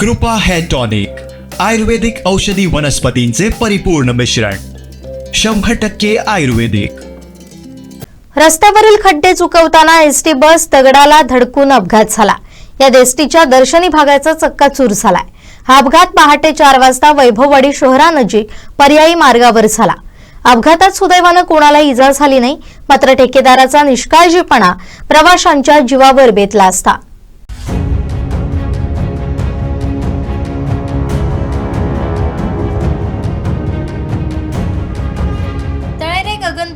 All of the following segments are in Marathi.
कृपा हेअर टॉनिक आयुर्वेदिक औषधी वनस्पतींचे परिपूर्ण मिश्रण शंभर टक्के आयुर्वेदिक. रस्त्यावरील खड्डे चुकवताना एसटी बस दगडाला धडकून अपघात झाला. या एसटीच्या दर्शनी भागाचा चक्काचूर झालाय. हा अपघात पहाटे चार वाजता वैभववाडी शहरानजीक पर्यायी मार्गावर झाला. अपघातात सुदैवानं कोणाला इजा झाली नाही मात्र ठेकेदाराचा निष्काळजीपणा प्रवाशांच्या जीवावर बेतला असता.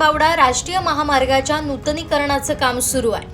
बावडा राष्ट्रीय महामार्गाच्या नूतनीकरणाचं काम सुरू आहे.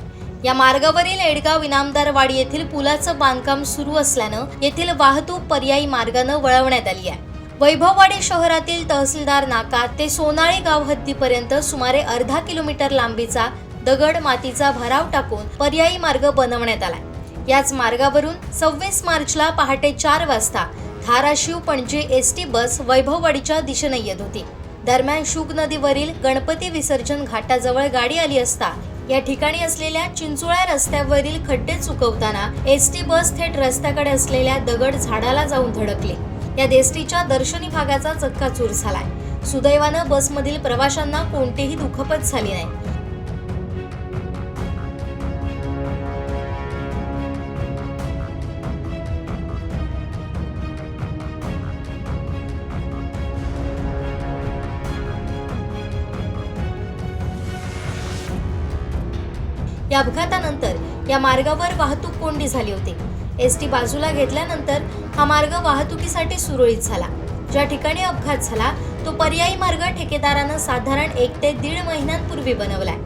या मार्गावरील एडगाव इनामदारवाडी येथील पुलाचं बांधकाम सुरू असल्यानं येथील वाहतूक पर्यायी मार्गानं वळवण्यात आली आहे. वैभववाडी शहरातील तहसीलदार नाका ते सोनाळी गाव हद्दीपर्यंत सुमारे अर्धा किलोमीटर लांबीचा दगड मातीचा भराव टाकून पर्यायी मार्ग बनवण्यात आलाय याच मार्गावरून सव्वीस मार्चला पहाटे चार वाजता Dharashiv Panaji S T bus वैभववाडीच्या दिशेने येत होती. दरम्यान शुक नदीवरील गणपती विसर्जन घाटाजवळ गाडी आली असता या ठिकाणी असलेल्या चिंचोळ्या रस्त्यावरील खड्डे चुकवताना एस टी बस थेट रस्त्याकडे असलेल्या दगड झाडाला जाऊन धडकले. या एसटीच्या दर्शनी भागाचा चक्काचूर झालाय. सुदैवानं बसमधील प्रवाशांना कोणतीही दुखापत झाली नाही. या अपघातानंतर या मार्गावर वाहतूक कोंडी झाली होती. एस टी बाजूला घेतल्यानंतर हा मार्ग वाहतुकीसाठी सुरळीत झाला. ज्या ठिकाणी अपघात झाला तो पर्यायी मार्ग ठेकेदारानं साधारण एक ते दीड महिन्यांपूर्वी बनवलाय.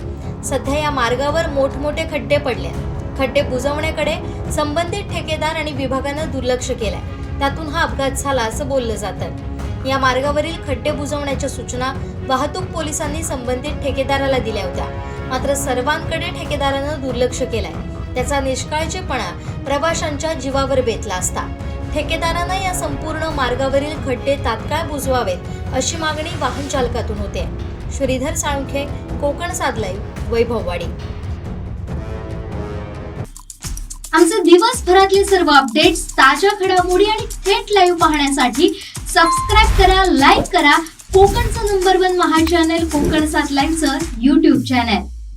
सध्या या मार्गावर मोठमोठे खड्डे पडले खड्डे बुजवण्याकडे संबंधित ठेकेदार आणि विभागानं दुर्लक्ष केलंय. त्यातून हा अपघात झाला असं बोललं जातं. या मार्गावरील खड्डे बुजवण्याच्या सूचना वाहतूक पोलिसांनी संबंधित ठेकेदाराला दिल्या होत्या. मात्र सर्वांकडे ठेकेदारानं दुर्लक्ष केलंय. त्याचा निष्काळजीपणा प्रवाशांच्या जीवावर बेतला असता. ठेकेदारानं या संपूर्ण मार्गावरील खड्डे तात्काळ बुजवावेत अशी मागणी वाहन चालकातून होते. श्रीधर साळुंखे कोकण साधलाय वैभववाडी. आमचे दिवसभरातले सर्व अपडेट्स ताज्या घडामोडी आणि थेट लाईव्ह पाहण्यासाठी सबस्क्राईब करा लाईक करा. कोकणचं नंबर वन महा चॅनल कोकण सात लाईव्हचं युट्यूब चॅनल